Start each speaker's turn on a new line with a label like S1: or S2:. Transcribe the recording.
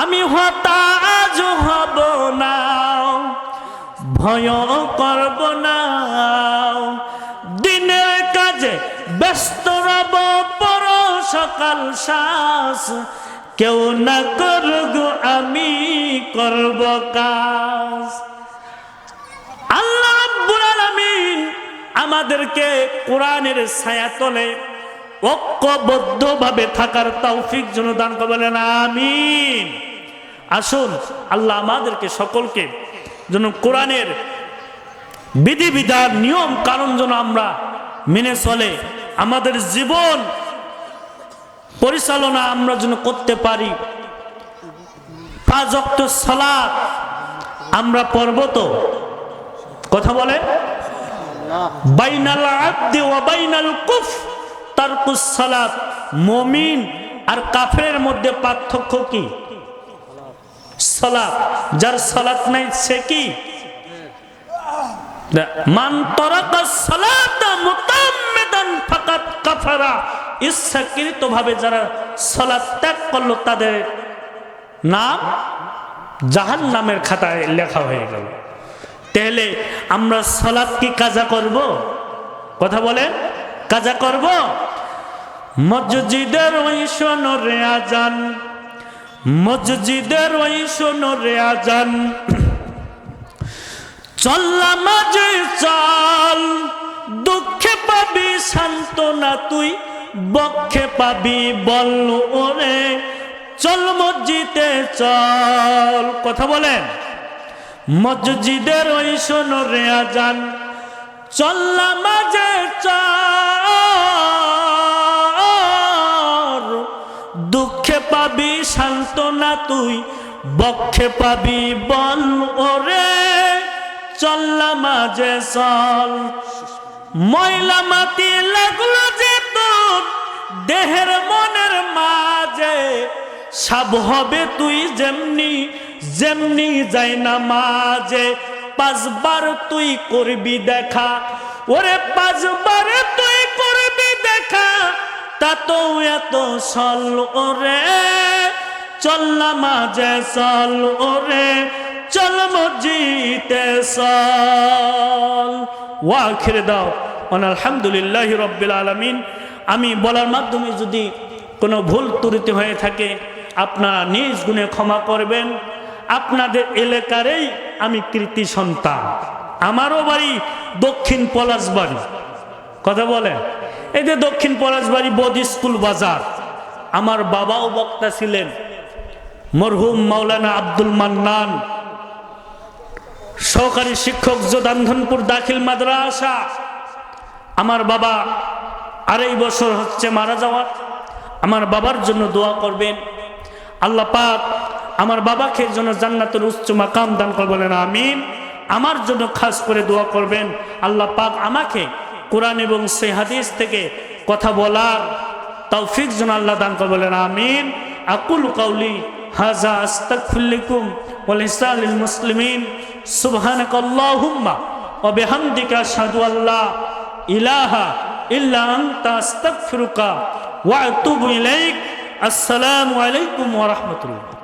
S1: আমি হতাজ হব না ভয় করব না। দিনের কাজে ব্যস্ত রব পর সকাল শ্বাস কেউ না করব আমি করব কাজ। আল্লাহ আমাদেরকে কোরআনের ছায়া তলে ঐক্যবদ্ধভাবে থাকার তৌফিক যেন দান করবেন আমিন। আসুন, আল্লাহ আমাদেরকে সকলকে যেন কোরআনের বিধিবিধান, নিয়ম কারণ যেন আমরা মেনে চলে, আমাদের জীবন পরিচালনা আমরা যেন করতে পারি। পাঁচ অক্ট সালাত, আমরা পর্বত কথা বলে বাইনাল আব্দি ওয়া বাইনাল কুফ মুমিন আর কাফের মধ্যে পার্থক্য কি? সালাত। যার সালাত নাই, সে কি? যারা ত্যাগ করল, তাদের নাম খাতায় লেখা হয়ে গেল। তাহলে আমরা সালাত কি কাজা করব? কথা বলে কাজা করব? মসজিদের ওই সোনরে আজান। মসজিদের ওই সোনরে আজান। চল্লা মাঝে চল, দুঃখে পাবি, সান্ত্বনা তুই বক্ষে পাবি, বল ওরে, চল মসজিদে চল। কথা বলেন? মসজিদের ওই সোনরে আজান। চল্লা মাঝে সান্ত্বনা তুই বক্ষে পাবি বল, ওরে চল্লা মাঝে চল। ময়লা মাটি লাগল যে তোর, দেহের মনের মাঝে। সাব হবে তুই যেমনি যেমনি যাই না মাঝে। পাঁচবার তুই করবি দেখা, ওরে পাঁচবারে তুই করবি দেখা, তা তো এত সল, ওরে চল না মাঝে চল, ওরে চল মসজিদে চল। ওয়া খিরে দাও অন আলহামদুলিল্লাহ রব্বিল আলমিন। আমি বলার মাধ্যমে যদি কোনো ভুল ত্রুটি হয়ে থাকে, আপনারা নিজ গুণে ক্ষমা করবেন। আপনাদের এলাকারেই আমি কৃতি সন্তান। আমারও বাড়ি দক্ষিণ পলাশবাড়ি কথা বলেন এই যে দক্ষিণ পলাশবাড়ি বোধ স্কুল বাজার। আমার বাবাও বক্তা ছিলেন। মরহুম মাওলানা আব্দুল মান্নান, সহকারী শিক্ষক যোদান্ধনপুর দাখিল মাদ্রাসা। আমার বাবা আড়াই বছর হচ্ছে মারা যাওয়ার। আমার বাবার জন্য দোয়া করবেন। আল্লাহ পাক আমার বাবাকে জন্য জান্নাতের উচ্চ মাকাম দান করবেন। আমিন। আমার জন্য খাস করে দোয়া করবেন। আল্লাহ পাক আমাকে কোরআন এবং সে হাদিস থেকে কথা বলার তৌফিক যেন আল্লাহ দান করবেন। আমিন। আকুল কাউলি হাজা আস্তাকফিল্লিকুম ওয়াল ইসলামিল মুসলিমিন। সুবহানাক আল্লাহুম্মা ওয়া বিহামদিকা আশহাদু আল্লা ইলাহা ইল্লা আনতা আস্তাগফিরুকা ওয়া আতুবু ইলাইক। আসসালামু আলাইকুম ওয়া রাহমাতুল্লাহ।